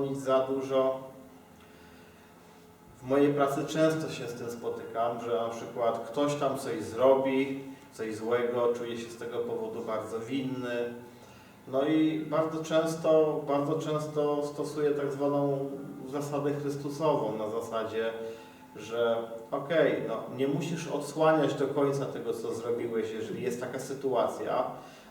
odsłonić za dużo. W mojej pracy często się z tym spotykam, że na przykład ktoś tam coś zrobi, coś złego, czuje się z tego powodu bardzo winny. No i bardzo często, bardzo często stosuje tak zwaną zasadę Chrystusową na zasadzie, że okej, no nie musisz odsłaniać do końca tego, co zrobiłeś, jeżeli jest taka sytuacja,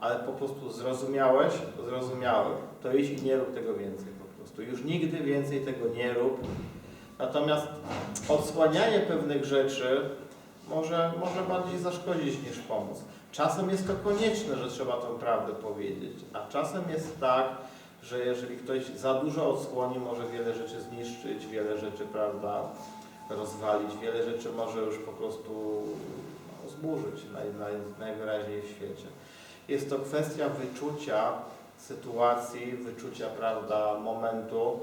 ale po prostu zrozumiałeś, zrozumiałem, to idź i nie rób tego więcej prostu. Już nigdy więcej tego nie rób. Natomiast odsłanianie pewnych rzeczy może, może bardziej zaszkodzić niż pomóc. Czasem jest to konieczne, że trzeba tą prawdę powiedzieć, a czasem jest tak, że jeżeli ktoś za dużo odsłoni, może wiele rzeczy zniszczyć, wiele rzeczy, prawda, rozwalić, wiele rzeczy może już po prostu zburzyć naj, naj, najwyraźniej w świecie. Jest to kwestia wyczucia sytuacji, wyczucia, prawda, momentu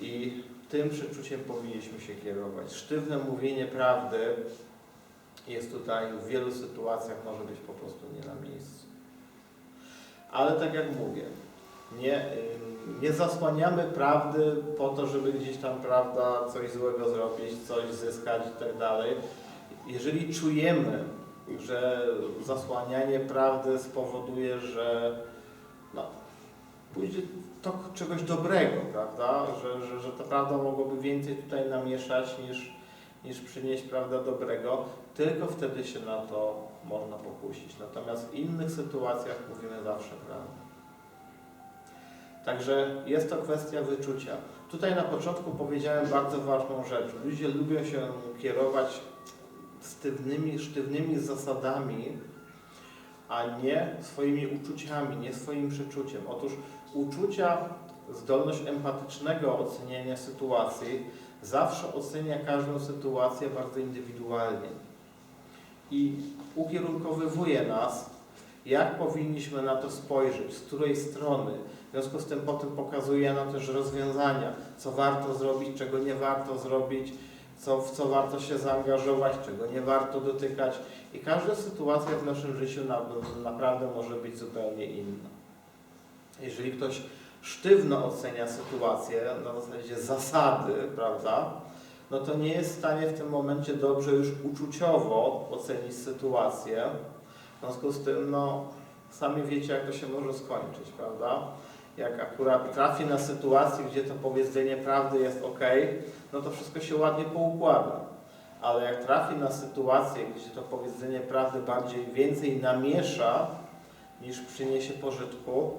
i tym przeczuciem powinniśmy się kierować. Sztywne mówienie prawdy jest tutaj w wielu sytuacjach może być po prostu nie na miejscu. Ale tak jak mówię, nie, nie zasłaniamy prawdy po to, żeby gdzieś tam, prawda, coś złego zrobić, coś zyskać i tak dalej. Jeżeli czujemy, że zasłanianie prawdy spowoduje, że pójdzie tok czegoś dobrego, prawda, że, że, że ta prawda mogłoby więcej tutaj namieszać niż, niż przynieść, prawda, dobrego, tylko wtedy się na to można pokusić. Natomiast w innych sytuacjach mówimy zawsze prawdę. Także jest to kwestia wyczucia. Tutaj na początku powiedziałem bardzo ważną rzecz. Ludzie lubią się kierować sztywnymi, sztywnymi zasadami, a nie swoimi uczuciami, nie swoim przeczuciem. Otóż uczucia, zdolność empatycznego oceniania sytuacji zawsze ocenia każdą sytuację bardzo indywidualnie i ukierunkowywuje nas, jak powinniśmy na to spojrzeć, z której strony. W związku z tym potem pokazuje nam też rozwiązania, co warto zrobić, czego nie warto zrobić, co, w co warto się zaangażować, czego nie warto dotykać. I każda sytuacja w naszym życiu na, naprawdę może być zupełnie inna. Jeżeli ktoś sztywno ocenia sytuację na zasadzie zasady, prawda, no to nie jest w stanie w tym momencie dobrze już uczuciowo ocenić sytuację. W związku z tym, no, sami wiecie, jak to się może skończyć, prawda? Jak akurat trafi na sytuację, gdzie to powiedzenie prawdy jest ok, no to wszystko się ładnie poukłada. Ale jak trafi na sytuację, gdzie to powiedzenie prawdy bardziej więcej namiesza, niż przyniesie pożytku,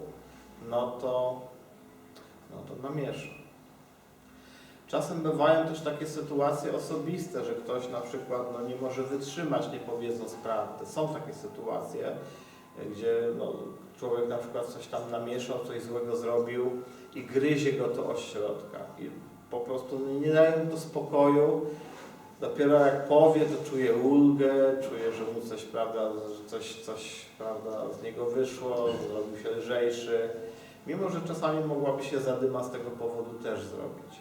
no to, no to namiesza. Czasem bywają też takie sytuacje osobiste, że ktoś na przykład no, nie może wytrzymać, nie powiedząc prawdy. Są takie sytuacje, gdzie no, człowiek na przykład coś tam namieszał, coś złego zrobił i gryzie go to od środka. I po prostu nie daje mu to spokoju. Dopiero jak powie, to czuje ulgę, czuje, że mu coś, prawda, że coś, coś prawda, z niego wyszło, zrobił się lżejszy. Mimo, że czasami mogłaby się zadyma z tego powodu też zrobić.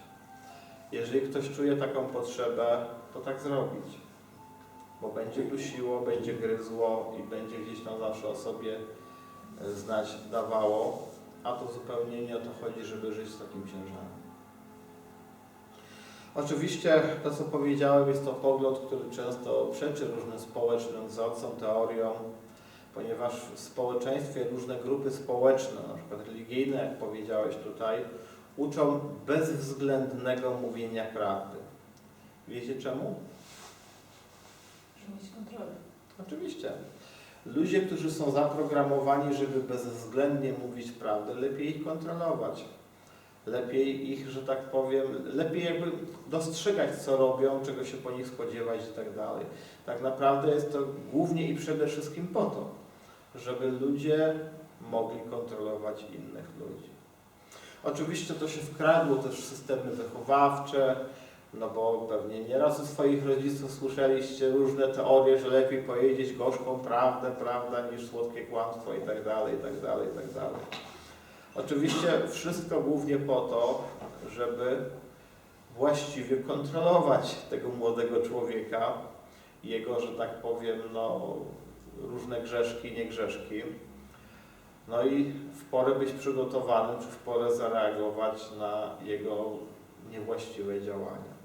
Jeżeli ktoś czuje taką potrzebę, to tak zrobić. Bo będzie dusiło, będzie gryzło i będzie gdzieś tam zawsze o sobie znać dawało, a to zupełnie nie o to chodzi, żeby żyć z takim ciężarem. Oczywiście to, co powiedziałem, jest to pogląd, który często przeczy różnym społecznym wzorcom, teoriom, ponieważ w społeczeństwie różne grupy społeczne, na przykład religijne, jak powiedziałeś tutaj, uczą bezwzględnego mówienia prawdy. Wiecie czemu? Żeby mieć kontrolę. Oczywiście. Ludzie, którzy są zaprogramowani, żeby bezwzględnie mówić prawdę, lepiej ich kontrolować. Lepiej ich, że tak powiem, lepiej jakby dostrzegać, co robią, czego się po nich spodziewać i tak dalej. Tak naprawdę jest to głównie i przede wszystkim po to, żeby ludzie mogli kontrolować innych ludzi. Oczywiście to się wkradło też w systemy wychowawcze, no bo pewnie nieraz ze swoich rodziców słyszeliście różne teorie, że lepiej powiedzieć gorzką prawdę, prawda, niż słodkie kłamstwo i tak dalej, i tak dalej, i tak dalej. Oczywiście wszystko głównie po to, żeby właściwie kontrolować tego młodego człowieka, jego, że tak powiem, no, różne grzeszki, niegrzeszki. No i w porę być przygotowanym, czy w porę zareagować na jego niewłaściwe działania.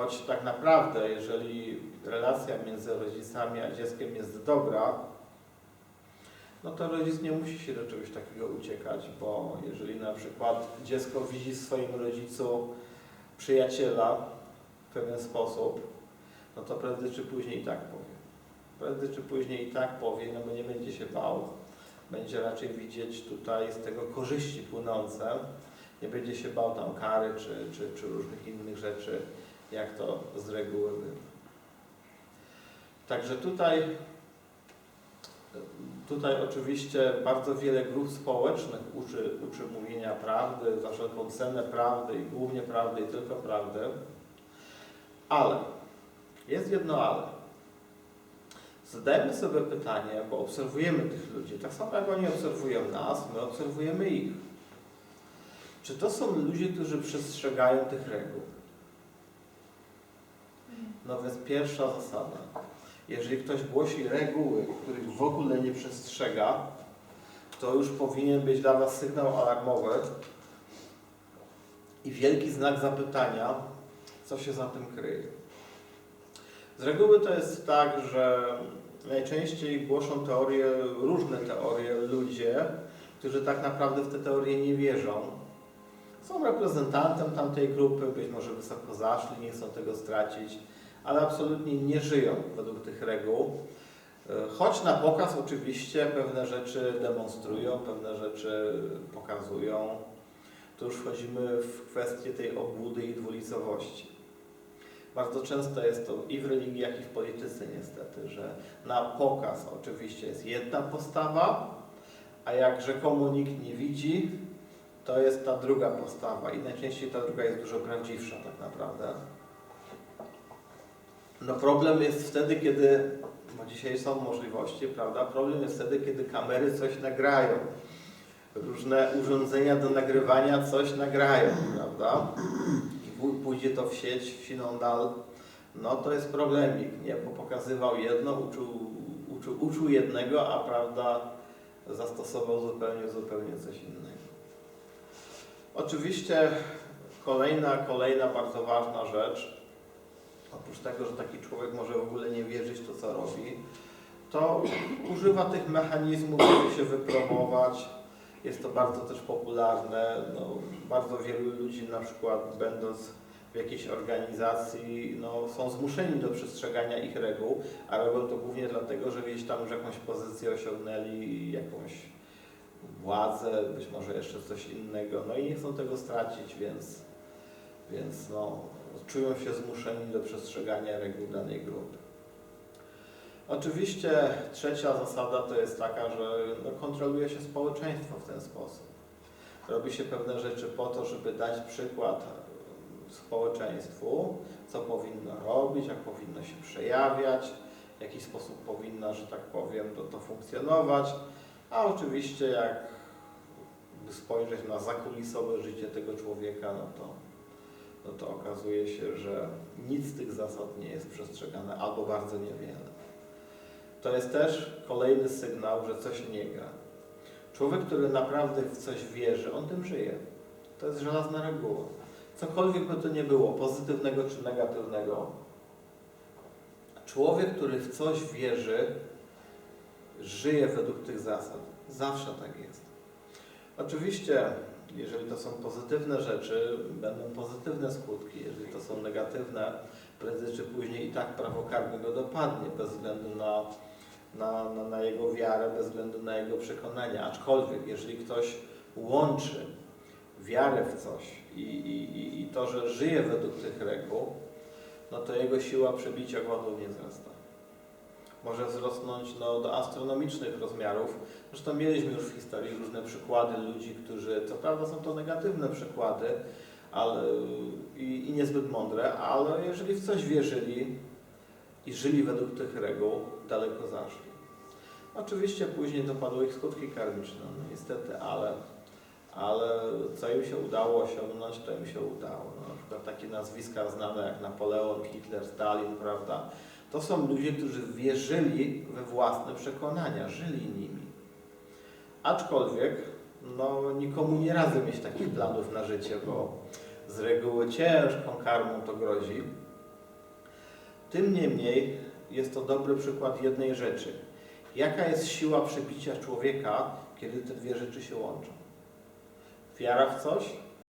Choć tak naprawdę, jeżeli relacja między rodzicami a dzieckiem jest dobra, no to rodzic nie musi się do czegoś takiego uciekać, bo jeżeli na przykład dziecko widzi w swoim rodzicu przyjaciela w pewien sposób, no to prędzej czy później i tak powie. Prędzej czy później i tak powie, no bo nie będzie się bał, będzie raczej widzieć tutaj z tego korzyści płynące, nie będzie się bał tam kary czy, czy, czy różnych innych rzeczy, jak to z reguły bywa. Także tutaj, tutaj oczywiście bardzo wiele grup społecznych uczy, uczy mówienia prawdy, za wszelką cenę prawdy i głównie prawdy i tylko prawdy, ale jest jedno ale. Zadajmy sobie pytanie, bo obserwujemy tych ludzi, tak samo jak oni obserwują nas, my obserwujemy ich. Czy to są ludzie, którzy przestrzegają tych reguł? No więc pierwsza zasada. Jeżeli ktoś głosi reguły, których w ogóle nie przestrzega, to już powinien być dla Was sygnał alarmowy i wielki znak zapytania, co się za tym kryje. Z reguły to jest tak, że najczęściej głoszą teorie, różne teorie ludzie, którzy tak naprawdę w te teorie nie wierzą. Są reprezentantem tamtej grupy, być może wysoko zaszli, nie chcą tego stracić, ale absolutnie nie żyją według tych reguł. E, Choć na pokaz oczywiście pewne rzeczy demonstrują, pewne rzeczy pokazują. Tu już wchodzimy w kwestię tej obłudy i dwulicowości. Bardzo często jest to i w religii, jak i w polityce niestety, że na pokaz oczywiście jest jedna postawa, a jak rzekomo nikt nie widzi, to jest ta druga postawa i najczęściej ta druga jest dużo prawdziwsza tak naprawdę. No problem jest wtedy, kiedy, bo dzisiaj są możliwości, prawda? Problem jest wtedy, kiedy kamery coś nagrają. Różne urządzenia do nagrywania coś nagrają, prawda? I pój- pójdzie to w sieć, w Sinondal, no to jest problemik, nie? Bo pokazywał jedno, uczył, uczył, uczył jednego, a prawda zastosował zupełnie, zupełnie coś innego. Oczywiście kolejna, kolejna bardzo ważna rzecz, oprócz tego, że taki człowiek może w ogóle nie wierzyć to, co robi, to używa tych mechanizmów, żeby się wypromować. Jest to bardzo też popularne. No, bardzo wielu ludzi na przykład będąc w jakiejś organizacji no, są zmuszeni do przestrzegania ich reguł, a robią to głównie dlatego, że gdzieś tam już jakąś pozycję osiągnęli, jakąś władzę, być może jeszcze coś innego, no i nie chcą tego stracić, więc, więc no, czują się zmuszeni do przestrzegania reguł danej grupy. Oczywiście trzecia zasada to jest taka, że no, kontroluje się społeczeństwo w ten sposób. Robi się pewne rzeczy po to, żeby dać przykład społeczeństwu, co powinno robić, jak powinno się przejawiać, w jaki sposób powinna, że tak powiem, to, to funkcjonować. A oczywiście jak spojrzeć na zakulisowe życie tego człowieka, no to, no to okazuje się, że nic z tych zasad nie jest przestrzegane albo bardzo niewiele. To jest też kolejny sygnał, że coś nie gra. Człowiek, który naprawdę w coś wierzy, on tym żyje. To jest żelazna reguła. Cokolwiek by to nie było, pozytywnego czy negatywnego, człowiek, który w coś wierzy, żyje według tych zasad. Zawsze tak jest. Oczywiście, jeżeli to są pozytywne rzeczy, będą pozytywne skutki. Jeżeli to są negatywne, prędzej czy później i tak prawo karne go dopadnie, bez względu na, na, na, na jego wiarę, bez względu na jego przekonania. Aczkolwiek, jeżeli ktoś łączy wiarę w coś i, i, i- to, że żyje według tych reguł, no to jego siła przebicia gwałtownie wzrasta. Może wzrosnąć no, do astronomicznych rozmiarów. Zresztą mieliśmy już w historii różne przykłady ludzi, którzy, co prawda są to negatywne przykłady ale, i, i niezbyt mądre, ale jeżeli w coś wierzyli i żyli według tych reguł, daleko zaszli. Oczywiście później dopadły ich skutki karmiczne, no niestety, ale, ale co im się udało osiągnąć, to im się udało. No, na przykład takie nazwiska znane jak Napoleon, Hitler, Stalin, prawda? To są ludzie, którzy wierzyli we własne przekonania, żyli nimi. Aczkolwiek, no nikomu nie radzę mieć takich planów na życie, bo z reguły ciężką karmą to grozi. Tym niemniej jest to dobry przykład jednej rzeczy. Jaka jest siła przebicia człowieka, kiedy te dwie rzeczy się łączą? Wiara w coś